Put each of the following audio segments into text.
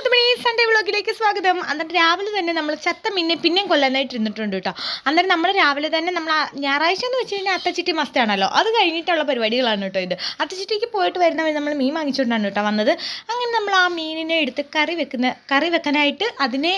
മുത്തുമണി Sunday വ്ളോഗിലേക്ക് സ്വാഗതം. അന്നേരം രാവിലെ തന്നെ നമ്മൾ ചത്ത മിന്നെ പിന്നെയും കൊല്ലാനായിട്ട് ഇരുന്നിട്ടുണ്ട് കേട്ടോ. അന്നേരം നമ്മൾ രാവിലെ തന്നെ നമ്മൾ ഞായറാഴ്ച എന്ന് വെച്ച് കഴിഞ്ഞാൽ അത്തച്ചിട്ടി മസ്തയാണല്ലോ അത് കഴിഞ്ഞിട്ടുള്ള പരിപാടികളാണ് കേട്ടോ ഇത്. അത്തച്ചിട്ടിക്ക് പോയിട്ട് വരുന്ന നമ്മൾ മീൻ വാങ്ങിച്ചുകൊണ്ടാണ് കേട്ടോ വന്നത്. അങ്ങനെ നമ്മൾ ആ മീനിനെ എടുത്ത് കറി വെക്കുന്ന കറി വെക്കാനായിട്ട് അതിനെ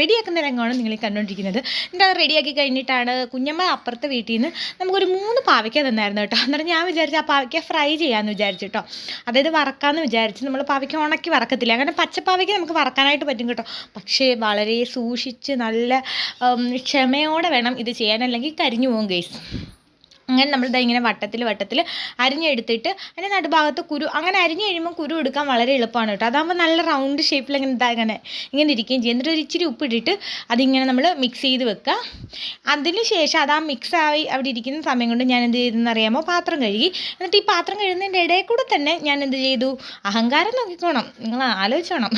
റെഡിയാക്കുന്ന രംഗമാണ് നിങ്ങൾ കണ്ടുകൊണ്ടിരിക്കുന്നത് എന്നിട്ട് അത് റെഡിയാക്കി കഴിഞ്ഞിട്ടാണ് കുഞ്ഞമ്മ അപ്പുറത്തെ വീട്ടിൽ നിന്ന് നമുക്കൊരു മൂന്ന് പാവയ്ക്ക തന്നായിരുന്നു കേട്ടോ. അന്നേരം ഞാൻ വിചാരിച്ചു ആ പാവയ്ക്ക ഫ്രൈ ചെയ്യാമെന്ന് വിചാരിച്ചു കേട്ടോ. അതായത് വറക്കാമെന്ന് വിചാരിച്ച് നമ്മൾ പാവയ്ക്ക ഉണക്കി വറക്കത്തില്ല. അങ്ങനെ പച്ചപ്പാവയ്ക്ക നമുക്ക് വറക്കാനായിട്ട് പറ്റും കേട്ടോ. പക്ഷേ വളരെ സൂക്ഷിച്ച് നല്ല ക്ഷമയോടെ വേണം ഇത് ചെയ്യാൻ അല്ലെങ്കിൽ കരിഞ്ഞു പോകും ഗൈസ് അങ്ങനെ നമ്മൾ ഇതാ ഇങ്ങനെ വട്ടത്തിൽ വട്ടത്തിൽ അരിഞ്ഞെടുത്തിട്ട് അതിന്റെ നടുഭാഗത്ത് കുരു അങ്ങനെ അരിഞ്ഞ് കഴിയുമ്പോൾ കുരു എടുക്കാൻ വളരെ എളുപ്പമാണ് കേട്ടോ. അതാകുമ്പോൾ നല്ല റൗണ്ട് ഷേപ്പിൽ അങ്ങനെ ഇതാ ഇങ്ങനെ ഇങ്ങനെ ഇരിക്കുകയും ചെയ്യും. എന്നിട്ട് ഒരു ഇച്ചിരി ഉപ്പിട്ടിട്ട് അതിങ്ങനെ നമ്മൾ മിക്സ് ചെയ്ത് വെക്കുക. അതിന് ശേഷം അതാ മിക്സ് ആയി അവിടെ ഇരിക്കുന്ന സമയം കൊണ്ട് ഞാൻ എന്ത് ചെയ്തെന്ന് അറിയാമോ? പാത്രം കഴുകി. എന്നിട്ട് ഈ പാത്രം കഴുകുന്നതിന്റെ ഇടയിൽ കൂടെ തന്നെ ഞാൻ എന്ത് ചെയ്തു? അഹങ്കാരം നോക്കിക്കോണം. നിങ്ങൾ ആലോചിച്ചോണം.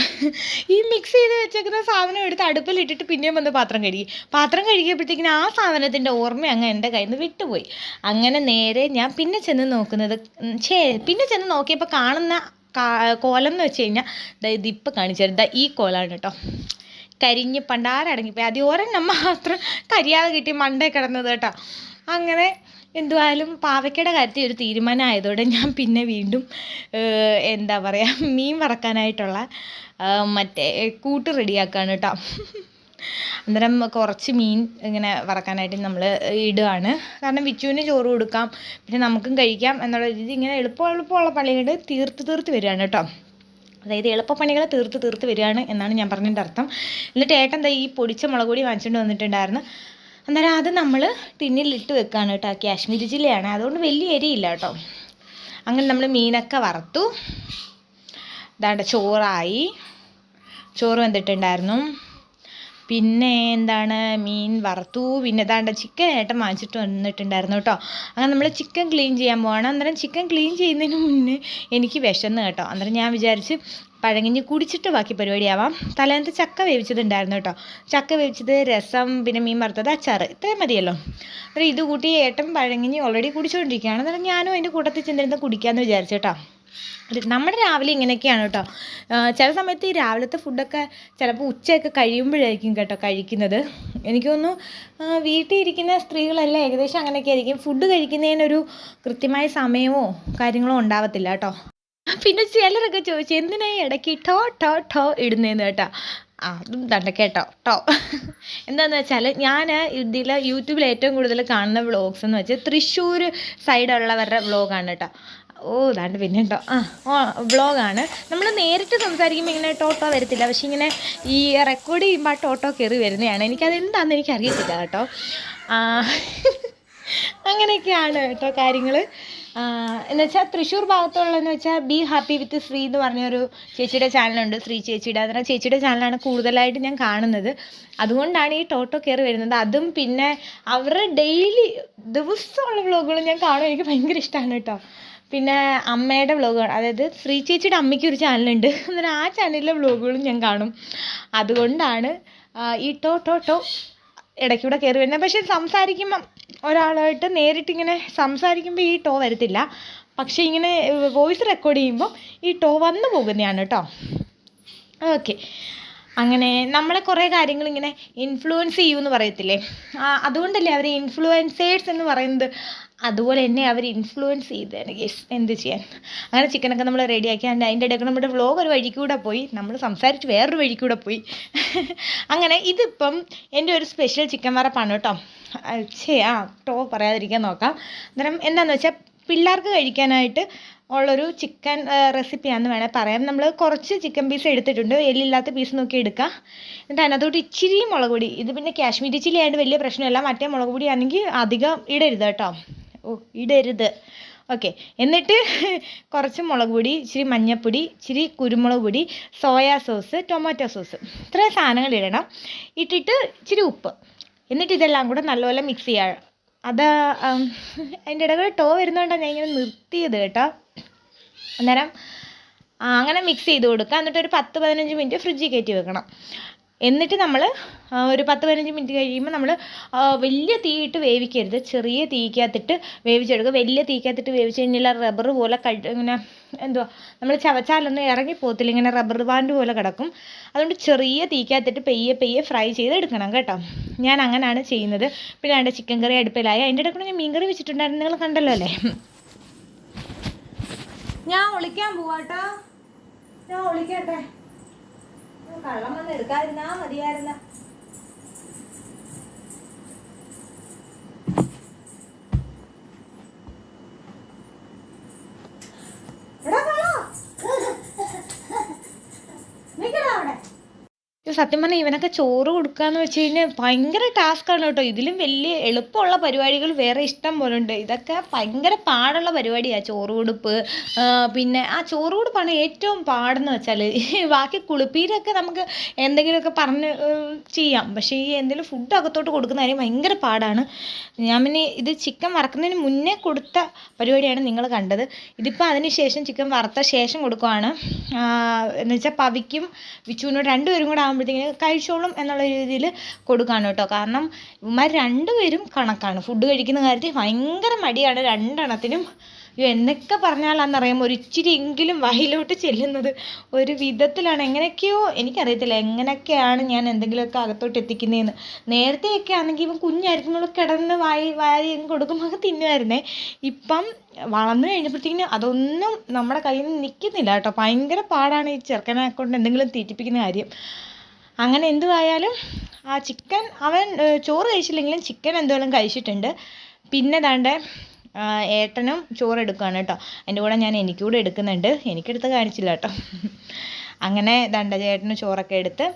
ഈ മിക്സ് ചെയ്ത് വെച്ചേക്കുന്ന സാധനം എടുത്ത് അടുപ്പിലിട്ടിട്ട് പിന്നെയും വന്ന് പാത്രം കഴുകി. പാത്രം കഴുകിയപ്പോഴത്തേക്കിനും ആ സാധനത്തിന്റെ ഓർമ്മ അങ്ങ് എന്റെ കയ്യിൽ നിന്ന് വിട്ടുപോയി. അങ്ങനെ നേരെ ഞാൻ പിന്നെ ചെന്ന് നോക്കുന്നത് ഛേ പിന്നെ ചെന്ന് നോക്കിയപ്പോൾ കാണുന്ന കോലം എന്ന് വെച്ച് കഴിഞ്ഞാൽ ദാ ഇതിപ്പോൾ കാണിച്ചത്. ദാ ഈ കോലാണ് കേട്ടോ കരിഞ്ഞ് പണ്ടാരടങ്ങിപ്പോയി അത് ഒരെണ്ണം മാത്രം കരിയാതെ കിട്ടി മണ്ടേ കിടന്നത് കേട്ടോ. അങ്ങനെ എന്തുവായാലും പാവയ്ക്കയുടെ കാര്യത്തിൽ ഒരു തീരുമാനം ആയതോടെ ഞാൻ പിന്നെ വീണ്ടും എന്താ പറയുക മീൻ വറക്കാനായിട്ടുള്ള മറ്റേ കൂട്ട് റെഡിയാക്കാണ് കേട്ടോ അന്നേരം കുറച്ച് മീൻ ഇങ്ങനെ വറക്കാനായിട്ട് നമ്മൾ ഇടുകയാണ്. കാരണം വിച്ചുവിന് ചോറ് കൊടുക്കാം പിന്നെ നമുക്കും കഴിക്കാം എന്നുള്ള രീതി ഇങ്ങനെ എളുപ്പം എളുപ്പമുള്ള പണികൾ തീർത്ത് തീർത്ത് വരികയാണ് കേട്ടോ. അതായത് എളുപ്പപ്പണികൾ തീർത്ത് തീർത്ത് വരികയാണ് എന്നാണ് ഞാൻ പറഞ്ഞതിന്റെ അർത്ഥം. എന്നിട്ട് ഏട്ടൻ ദാ ഈ പൊടിച്ച മുളക് പൊടി വാങ്ങിച്ചുകൊണ്ട് വന്നിട്ടുണ്ടായിരുന്നു. അന്നേരം അത് നമ്മൾ ടിന്നിലിട്ട് വെക്കുകയാണ് കേട്ടോ. കാശ്മീരി ജില്ലയാണ് അതുകൊണ്ട് വലിയ എരിയില്ല കേട്ടോ. അങ്ങനെ നമ്മൾ മീനൊക്കെ വറുത്തു. ദാണ്ട ചോറായി. ചോറ് വെന്തിട്ടുണ്ടായിരുന്നു പിന്നെ എന്താണ് മീൻ വറുത്തു. പിന്നെ ദാണ്ട ചിക്കൻ ഏട്ടൻ വാങ്ങിച്ചിട്ട് വന്നിട്ടുണ്ടായിരുന്നു കേട്ടോ. അങ്ങനെ നമ്മൾ ചിക്കൻ ക്ലീൻ ചെയ്യാൻ പോവാണ്. അന്നേരം ചിക്കൻ ക്ലീൻ ചെയ്യുന്നതിന് മുന്നേ എനിക്ക് വിശന്ന് കേട്ടോ. അന്നേരം ഞാൻ വിചാരിച്ച് പഴങ്ങിഞ്ഞ് കുടിച്ചിട്ട് ബാക്കി പരിപാടിയാവാം. തലേന്നത്തെ ചക്ക വേവിച്ചതുണ്ടായിരുന്നു കേട്ടോ. ചക്ക വേവിച്ചത് രസം പിന്നെ മീൻ വറുത്തത് അച്ചാറ്. ഇത്രയും മതിയല്ലോ. അപ്പോൾ ഇത് കൂട്ടി ഏട്ടൻ പഴങ്ങിഞ്ഞ് ഓൾറെഡി കുടിച്ചുകൊണ്ടിരിക്കുകയാണ് അന്നേരം ഞാനും അതിന്റെ കൂട്ടത്തിൽ ചെന്നിരുന്ന് കുടിക്കാമെന്ന് വിചാരിച്ചു കേട്ടോ. നമ്മുടെ രാവിലെ ഇങ്ങനെയൊക്കെയാണ് കേട്ടോ. ചില സമയത്ത് ഈ രാവിലത്തെ ഫുഡൊക്കെ ചിലപ്പോൾ ഉച്ചയൊക്കെ കഴിയുമ്പോഴായിരിക്കും കേട്ടോ കഴിക്കുന്നത്. എനിക്ക് തോന്നുന്നു വീട്ടിൽ ഇരിക്കുന്ന സ്ത്രീകളെല്ലാം ഏകദേശം അങ്ങനെയൊക്കെ ആയിരിക്കും. ഫുഡ് കഴിക്കുന്നതിനൊരു കൃത്യമായ സമയമോ കാര്യങ്ങളോ ഉണ്ടാവത്തില്ല കേട്ടോ. പിന്നെ ചിലരൊക്കെ ചോദിച്ചു എന്തിനാ ഇടയ്ക്ക് ടോ ടോ ടോ ഇടുന്നതെന്ന് കേട്ടോ? അതും തണ്ട കേട്ടോ ടോ. എന്താണെന്ന് വെച്ചാൽ ഞാൻ ഇതിൽ യൂട്യൂബിൽ ഏറ്റവും കൂടുതൽ കാണുന്ന വ്ളോഗ്സ് എന്ന് വെച്ചാൽ തൃശ്ശൂർ സൈഡുള്ളവരുടെ വ്ളോഗാണ് കേട്ടോ. ഓ ഇതാണ്ട് പിന്നെ ഉണ്ടോ? ആ വ്ളോഗാണ്. നമ്മൾ നേരിട്ട് സംസാരിക്കുമ്പോൾ ഇങ്ങനെ ടോട്ടോ വരത്തില്ല. പക്ഷെ ഇങ്ങനെ ഈ റെക്കോർഡ് ചെയ്യുമ്പോൾ ആ ടോട്ടോ കയറി വരുന്നതാണ്. എനിക്കത് എന്താണെന്ന് എനിക്ക് അറിയത്തില്ല കേട്ടോ അങ്ങനെയൊക്കെയാണ് കേട്ടോ കാര്യങ്ങൾ എന്നുവെച്ചാൽ തൃശ്ശൂർ ഭാഗത്തുള്ളതെന്ന് വെച്ചാൽ ബി ഹാപ്പി വിത്ത് ശ്രീ എന്ന് പറഞ്ഞൊരു ചേച്ചിയുടെ ചാനലുണ്ട്. ശ്രീ ചേച്ചിയുടെ. അതിന് ചേച്ചിയുടെ ചാനലാണ് കൂടുതലായിട്ട് ഞാൻ കാണുന്നത്. അതുകൊണ്ടാണ് ഈ ടോട്ടോ കയറി വരുന്നത്. അതും പിന്നെ അവരുടെ ഡെയിലി ദിവസമുള്ള വ്ളോഗുകൾ ഞാൻ കാണും. എനിക്ക് ഭയങ്കര ഇഷ്ടമാണ് കേട്ടോ. പിന്നെ അമ്മയുടെ വ്ളോഗുകൾ അതായത് ശ്രീ ചേച്ചിയുടെ അമ്മയ്ക്ക് ഒരു ചാനലുണ്ട് അന്നേരം ആ ചാനലിലെ വ്ളോഗുകളും ഞാൻ കാണും. അതുകൊണ്ടാണ് ഈ ടോ ടോ ടോ ഇടയ്ക്കൂടെ കയറി വരുന്നത്. പക്ഷേ സംസാരിക്കുമ്പം ഒരാളായിട്ട് നേരിട്ടിങ്ങനെ സംസാരിക്കുമ്പോൾ ഈ ടോ വരത്തില്ല. പക്ഷേ ഇങ്ങനെ വോയിസ് റെക്കോർഡ് ചെയ്യുമ്പം ഈ ടോ വന്നു പോകുന്നതാണ് കേട്ടോ. ഓക്കെ. അങ്ങനെ നമ്മളെ കുറേ കാര്യങ്ങൾ ഇങ്ങനെ ഇൻഫ്ലുവൻസ് ചെയ്യുമെന്ന് പറയത്തില്ലേ? അതുകൊണ്ടല്ലേ അവർ ഇൻഫ്ലുവൻസേഴ്സ് എന്ന് പറയുന്നത് അതുപോലെ തന്നെ അവർ ഇൻഫ്ലുവൻസ് ചെയ്തതാണ് ഗെസ് എന്ത് ചെയ്യാൻ? അങ്ങനെ ചിക്കനൊക്കെ നമ്മൾ റെഡിയാക്കി അതിന്റെ അതിന്റെ ഇടയ്ക്ക് നമ്മുടെ വ്ലോഗ് ഒരു വഴിക്ക് കൂടെ പോയി. നമ്മൾ സംസാരിച്ച് വേറൊരു വഴിക്ക് കൂടെ പോയി. അങ്ങനെ ഇതിപ്പം എന്റെ ഒരു സ്പെഷ്യൽ ചിക്കൻ വറപ്പാണ് കേട്ടോ ഛേ ആ ടോ പറയാതിരിക്കാൻ നോക്കാം. അന്നേരം എന്താണെന്ന് വെച്ചാൽ പിള്ളേർക്ക് കഴിക്കാനായിട്ട് ഉള്ളൊരു ചിക്കൻ റെസിപ്പിയാണെന്ന് വേണേൽ പറയാം. നമ്മൾ കുറച്ച് ചിക്കൻ പീസ് എടുത്തിട്ടുണ്ട്. എല്ലില്ലാത്ത പീസ് നോക്കി എടുക്കുക എന്നിട്ട് അതിനകത്തോട്ട് ഇച്ചിരി മുളക് പൊടി. ഇത് പിന്നെ കാശ്മീരി ചില്ലി ആയിട്ട് വലിയ പ്രശ്നമില്ല മറ്റേ മുളക് പൊടി ആണെങ്കിൽ അധികം ഇടരുത് കേട്ടോ. ഓ ഇടരുത്. ഓക്കെ. എന്നിട്ട് കുറച്ച് മുളക് പൊടി ഇച്ചിരി മഞ്ഞൾപ്പൊടി ഇച്ചിരി കുരുമുളക് പൊടി സോയാ സോസ് ടൊമാറ്റോ സോസ് ഇത്രയും സാധനങ്ങൾ ഇടണം. ഇട്ടിട്ട് ഇച്ചിരി ഉപ്പ്. എന്നിട്ട് ഇതെല്ലാം കൂടെ നല്ലപോലെ മിക്സ് ചെയ്യുക അത് അതിന്റെ ഇടകൾ ടോ വരുന്നതുകൊണ്ടാണ് ഞാൻ ഇങ്ങനെ നിർത്തിയത് കേട്ടോ. അന്നേരം അങ്ങനെ മിക്സ് ചെയ്ത് കൊടുക്കുക. എന്നിട്ട് ഒരു പത്ത് പതിനഞ്ച് മിനിറ്റ് ഫ്രിഡ്ജിൽ കയറ്റി വെക്കണം. എന്നിട്ട് നമ്മൾ ഒരു പത്ത് പതിനഞ്ച് മിനിറ്റ് കഴിയുമ്പോൾ നമ്മൾ വലിയ തീയിട്ട് വേവിക്കരുത്. ചെറിയ തീക്കകത്തിട്ട് വേവിച്ചെടുക്കുക. വലിയ തീക്കകത്തിട്ട് വേവിച്ച് കഴിഞ്ഞാൽ റബ്ബർ പോലെ ഇങ്ങനെ എന്തുവാ നമ്മൾ ചവച്ചാലൊന്നും ഇറങ്ങി പോകത്തില്ല. ഇങ്ങനെ റബ്ബർ ബാൻഡ് പോലെ കിടക്കും. അതുകൊണ്ട് ചെറിയ തീക്കകത്തിട്ട് പെയ്യെ പെയ്യെ ഫ്രൈ ചെയ്തെടുക്കണം കേട്ടോ. ഞാൻ അങ്ങനെയാണ് ചെയ്യുന്നത്. പിന്നെ അതിന്റെ ചിക്കൻ കറി അടുപ്പിലായി. അതിന്റെ ഇടയ്ക്ക് ഞാൻ മീൻ കറി വെച്ചിട്ടുണ്ടായിരുന്നു. നിങ്ങൾ കണ്ടല്ലോ അല്ലേ? ഞാൻ ഒളിക്കാൻ പോവാട്ടോ. ഞാൻ ഒളിക്കട്ടെ. കള്ളം വന്ന് എടുക്കാതിരുന്നാ മതിയായിരുന്ന. സത്യം പറഞ്ഞാൽ ഇവനൊക്കെ ചോറ് കൊടുക്കാന്ന് വെച്ച് കഴിഞ്ഞാൽ ഭയങ്കര ടാസ്ക്കാണ് കേട്ടോ. ഇതിലും വലിയ എളുപ്പമുള്ള പരിപാടികൾ വേറെ ഇഷ്ടം പോലെ ഉണ്ട് ഇതൊക്കെ ഭയങ്കര പാടുള്ള പരിപാടിയാണ് ചോറ് കൊടുപ്പ്. പിന്നെ ആ ചോറ് കൊടുപ്പാണ് ഏറ്റവും പാടെന്ന് വെച്ചാൽ ബാക്കി കുളിപ്പീരൊക്കെ നമുക്ക് എന്തെങ്കിലുമൊക്കെ പറഞ്ഞ് ചെയ്യാം. പക്ഷേ ഈ എന്തെങ്കിലും ഫുഡ് അകത്തോട്ട് കൊടുക്കുന്ന കാര്യം ഭയങ്കര പാടാണ്. ഞാൻ പിന്നെ ഇത് ചിക്കൻ വറക്കുന്നതിന് മുന്നേ കൊടുത്ത പരിപാടിയാണ് നിങ്ങൾ കണ്ടത്. ഇതിപ്പോൾ അതിന് ശേഷം ചിക്കൻ വറുത്ത ശേഷം കൊടുക്കുവാണ്. എന്ന് വെച്ചാൽ പവിക്കും വിച്ചുവിനോട് രണ്ടുപേരും കൂടെ ആകുമ്പോഴത്തേക്കിന് കഴിച്ചോളും എന്നുള്ള രീതിയിൽ കൊടുക്കുകയാണ് കേട്ടോ. കാരണം ഇവന്മാർ രണ്ടുപേരും കണക്കാണ്. ഫുഡ് കഴിക്കുന്ന കാര്യത്തിൽ ഭയങ്കര മടിയാണ് രണ്ടെണ്ണത്തിനും. എന്നൊക്കെ പറഞ്ഞാലാണെന്നറിയാം ഒരു ഇച്ചിരി എങ്കിലും വായിലോട്ട് ചെല്ലുന്നത് ഒരു വിധത്തിലാണ്. എങ്ങനെയൊക്കെയോ എനിക്കറിയത്തില്ല. എങ്ങനെയൊക്കെയാണ് ഞാൻ എന്തെങ്കിലുമൊക്കെ അകത്തോട്ട് എത്തിക്കുന്നതെന്ന് നേരത്തെയൊക്കെ ആണെങ്കിൽ ഇവൻ കുഞ്ഞായിരിക്കുമ്പോൾ കിടന്ന് വായി വാരി കൊടുക്കുമ്പോൾ തിന്നുമായിരുന്നേ. ഇപ്പം വളർന്നു കഴിഞ്ഞപ്പോഴത്തേക്കിനും അതൊന്നും നമ്മുടെ കയ്യിൽ നിന്ന് നിൽക്കുന്നില്ല കേട്ടോ. ഭയങ്കര പാടാണ് ഈ ചെറുക്കനെ കൊണ്ട് എന്തെങ്കിലും തീറ്റിപ്പിക്കുന്ന കാര്യം. അങ്ങനെ എന്തുവായാലും ആ ചിക്കൻ അവൻ ചോറ് കഴിച്ചില്ലെങ്കിലും ചിക്കൻ എന്തുവായാലും കഴിച്ചിട്ടുണ്ട്. പിന്നെ ദാണ്ടെ ഏട്ടനും ചോറ് എടുക്കുകയാണ് കേട്ടോ. എന്റെ കൂടെ ഞാൻ എനിക്ക് കൂടെ എടുക്കുന്നുണ്ട്. എനിക്കെടുത്ത് കാണിച്ചില്ല കേട്ടോ. അങ്ങനെ ദണ്ട ചേട്ടന് ചോറൊക്കെ എടുത്ത്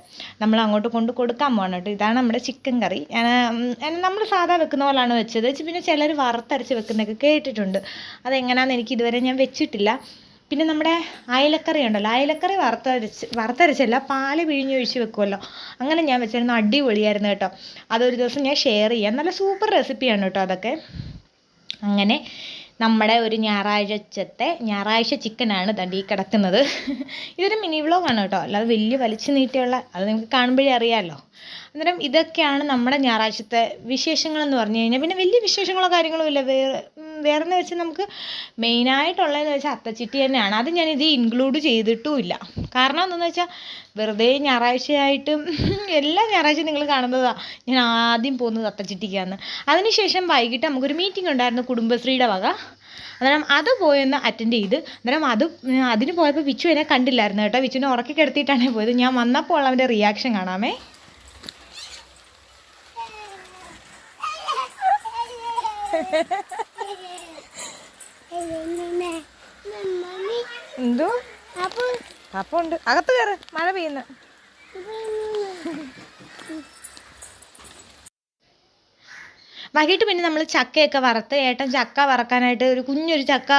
നമ്മൾ അങ്ങോട്ട് കൊണ്ട് കൊടുക്കാൻ പോകണം കേട്ടോ. ഇതാണ് നമ്മുടെ ചിക്കൻ കറി. നമ്മൾ സാധാ വെക്കുന്ന പോലാണ് വെച്ചത്. പിന്നെ ചിലർ വറുത്തരച്ച് വെക്കുന്നതൊക്കെ കേട്ടിട്ടുണ്ട്. അതെങ്ങനെയാണെന്ന് എനിക്ക് ഇതുവരെ ഞാൻ വെച്ചിട്ടില്ല. പിന്നെ നമ്മുടെ അയലക്കറി ഉണ്ടല്ലോ. അയലക്കറി വറുത്തരച്ച് വറുത്തരച്ചല്ല പാൽ പിഴിഞ്ഞ് ഒഴിച്ച് വെക്കുമല്ലോ അങ്ങനെ ഞാൻ വെച്ചിരുന്നു അടിപൊളിയായിരുന്നു കേട്ടോ. അതൊരു ദിവസം ഞാൻ ഷെയർ ചെയ്യാം. നല്ല സൂപ്പർ റെസിപ്പിയാണ് കേട്ടോ അതൊക്കെ. അങ്ങനെ നമ്മുടെ ഒരു ഞായറാഴ്ചത്തെ ഞായറാഴ്ച ചിക്കനാണ് തണ്ടി കിടക്കുന്നത്. ഇതൊരു മിനി വ്ളോഗാണ് കേട്ടോ. അല്ലാതെ വലിയ വലിച്ചു നീട്ടിയുള്ള അത് നിങ്ങൾക്ക് കാണുമ്പോഴേ അറിയാമല്ലോ അന്നേരം ഇതൊക്കെയാണ് നമ്മുടെ ഞായറാഴ്ചത്തെ വിശേഷങ്ങളെന്ന് പറഞ്ഞു കഴിഞ്ഞാൽ പിന്നെ വലിയ വിശേഷങ്ങളോ കാര്യങ്ങളോ ഇല്ല. വേറെ വേറെന്ന് വെച്ചാൽ നമുക്ക് മെയിനായിട്ടുള്ളതെന്ന് വെച്ചാൽ അത്തച്ചിട്ടി തന്നെയാണ്. അത് ഞാൻ ഇത് ഇൻക്ലൂഡ് ചെയ്തിട്ടുമില്ല. കാരണം എന്താണെന്ന് വെച്ചാൽ വെറുതെ ഞായറാഴ്ചയായിട്ടും എല്ലാ ഞായറാഴ്ചയും നിങ്ങൾ കാണുന്നതാണ് ഞാൻ ആദ്യം പോകുന്നത് അത്തച്ചിട്ടിക്കാന്ന്. അതിനുശേഷം വൈകിട്ട് നമുക്കൊരു മീറ്റിംഗ് ഉണ്ടായിരുന്നു കുടുംബശ്രീയുടെ വക. അന്നേരം അത് പോയൊന്ന് അറ്റൻഡ് ചെയ്ത്. അന്നേരം അത് അതിന് പോയപ്പോൾ വിച്ചു എന്നെ കണ്ടില്ലായിരുന്നു കേട്ടോ. വിച്ചുവിനെ ഉറക്കി കിടത്തിയിട്ടാണ് പോയത്. ഞാൻ വന്നപ്പോൾ ഉള്ള അവന്റെ റിയാക്ഷൻ കാണാമേ. എന്തോ? അപ്പം ഉണ്ട് അകത്ത് കയറ് മഴ പെയ്യുന്നു. വൈകിട്ട് പിന്നെ നമ്മൾ ചക്കയൊക്കെ വറുത്ത് ഏട്ടൻ ചക്ക വറക്കാനായിട്ട് ഒരു കുഞ്ഞൊരു ചക്ക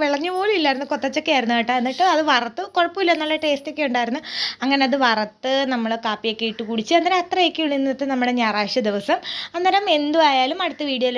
വിളഞ്ഞു പോലും ഇല്ലായിരുന്നു. കൊത്തച്ചക്കയായിരുന്നു കേട്ടോ എന്നിട്ട് അത് വറുത്ത് കുഴപ്പമില്ല. നല്ല ടേസ്റ്റൊക്കെ ഉണ്ടായിരുന്നു. അങ്ങനെ അത് വറുത്ത് നമ്മൾ കാപ്പിയൊക്കെ ഇട്ട് കുടിച്ച് അന്നേരം അത്രയൊക്കെ ഉള്ളൂ ഇന്നത്തെ നമ്മുടെ ഞായറാഴ്ച ദിവസം. അന്നേരം എന്തുമായാലും അടുത്ത വീഡിയോയിൽ